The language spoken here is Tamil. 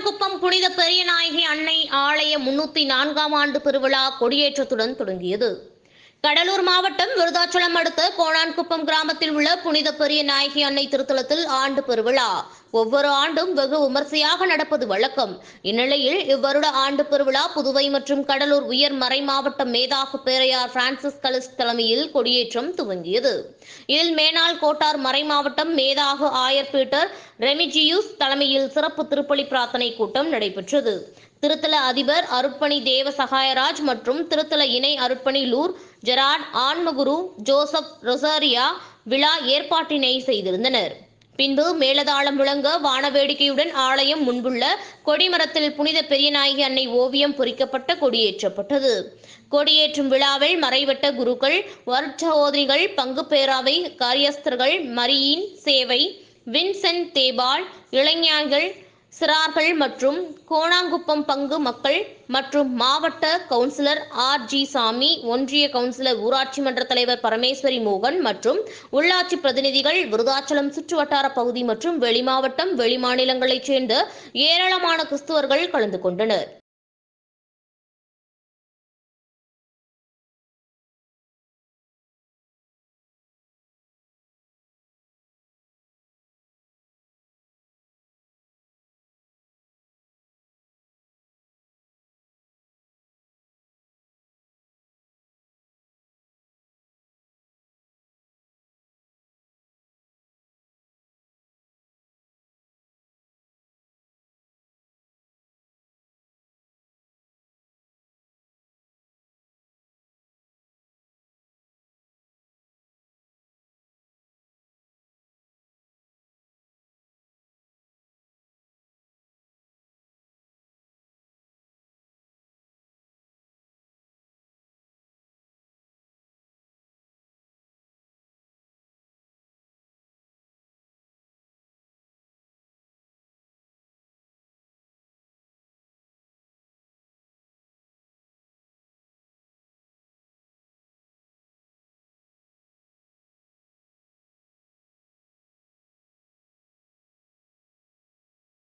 கோணான்குப்பம் புனித பெரியநாயகி அன்னை ஆலய முன்னூத்தி நான்காம் ஆண்டு திருவிழா கொடியேற்றத்துடன் தொடங்கியது. கடலூர் மாவட்டம் விருதாச்சலம் அடுத்த கோணான்குப்பம் கிராமத்தில் உள்ள புனித பெரிய நாயகி அன்னை திருத்தலத்தில் ஆண்டு பெருவிழா. ஒவ்வொரு ஆண்டும் வெகு விமர்சையாக நடப்பது வழக்கம். இந்நிலையில் இவ்வருட ஆண்டு பெருவிழா புதுவை மற்றும் கடலூர் உயர் மறை மாவட்ட மேதாகு பேரையார் பிரான்சிஸ் கலிஸ் தலைமையில் கொடியேற்றம் துவங்கியது. இதில் மேனாள் கோட்டார் மறை மாவட்டம் மேதாகு ஆயர் பீட்டர் ரெமிஜியூஸ் தலைமையில் சிறப்பு திருப்பலி பிரார்த்தனை கூட்டம் நடைபெற்றது. திருத்தல அதிபர் அருட்பணி தேவ சகாயராஜ் மற்றும் திருத்தல இணை அருட்பணி லூர் ஜெராட் ஆன்மகுரு ஜோசப் ரொசாரியா விழா ஏற்பாட்டினை செய்திருந்தனர். பின்பு மேலதாளம் முழங்க வானவேடிக்கையுடன் ஆலயம் முன்புள்ள கொடிமரத்தில் புனித பெரியநாயகி அன்னை ஓவியம் பொறிக்கப்பட்ட கொடியேற்றப்பட்டது. கொடியேற்றும் விழாவில் மறைவட்ட குருக்கள் வருட்சகோதரிகள் பங்கு பேராவை காரியஸ்தர்கள் மரியின் சேவை வின்சென்ட் தேபால் இளைஞர்கள் சிறார்கள் மற்றும் கோணாங்குப்பம் பங்கு மக்கள் மற்றும் மாவட்ட கவுன்சிலர் ஆர். ஜி. சாமி ஒன்றிய கவுன்சிலர் ஊராட்சி மன்ற தலைவர் பரமேஸ்வரி மோகன் மற்றும் உள்ளாட்சி பிரதிநிதிகள் விருதாச்சலம் சுற்றுவட்டார பகுதி மற்றும் வெளிமாவட்டம் வெளிமாநிலங்களைச் சேர்ந்த ஏராளமான கிறிஸ்துவர்கள் கலந்து கொண்டனர்.